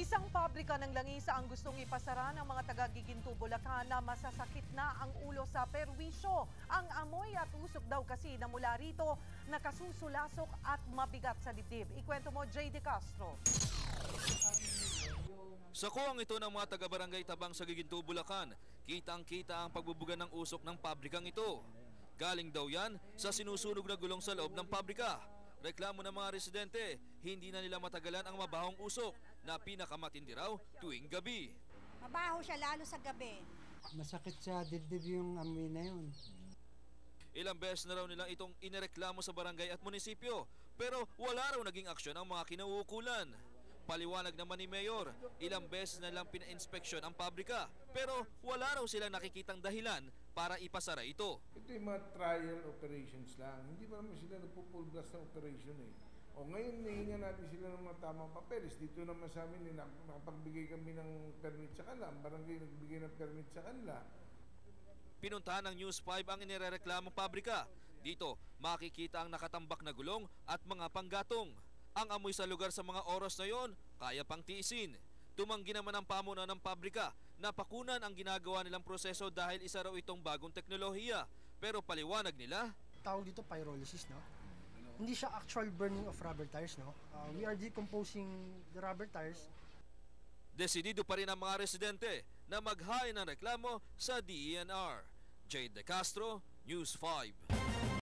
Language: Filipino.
Isang pabrika ng langisa ang gustong ipasara ng mga taga-Giginto, Bulacan na masasakit na ang ulo sa perwisyo. Ang amoy at usok daw kasi na mula rito nakasusulasok at mabigat sa dibdib. Ikwento mo, J.D. Castro. Sa kuwang ito ng mga taga-barangay Tabang sa Giginto, Bulacan, kitang-kita ang pagbubuga ng usok ng pabrikang ito. Galing daw yan sa sinusunog na gulong sa loob ng pabrika. Reklamo ng mga residente, hindi na nila matagalan ang mabahong usok na pinakamatindi raw tuwing gabi. Mabaho siya lalo sa gabi. Masakit sa dibdib yung amoy na yun. Ilang beses na raw nilang itong inireklamo sa barangay at munisipyo pero wala raw naging aksyon ang mga kinauukulan. Paliwanag naman ni Mayor, ilang beses na lang pina-inspeksyon ang pabrika pero wala raw silang nakikitang dahilan para ipasara ito. Ito yung mga trial operations lang. Hindi pa naman sila nagpo-full blast ng operation eh. O ngayon, nahinga natin sila ng mga tamang papeles. Dito naman sa amin, eh, nak- nakapagbigay kami ng permit sa kanila. Ang barangay nagbigay ng permit sa kanila. Pinuntahan ng News 5 ang inirereklamong pabrika. Dito, makikita ang nakatambak na gulong at mga panggatong. Ang amoy sa lugar sa mga oras na yon, kaya pang tiisin. Tumanggi naman ang pamuno ng pabrika na pakunan ang ginagawa nilang proseso dahil isa raw itong bagong teknolohiya. Pero paliwanag nila, tawag dito pyrolysis, no? Hindi siya actual burning of rubber tires, no? Uh, we are decomposing the rubber tires desidido pa rin ang mga residente na maghain ng reklamo sa DENR. Jade De Castro, News 5.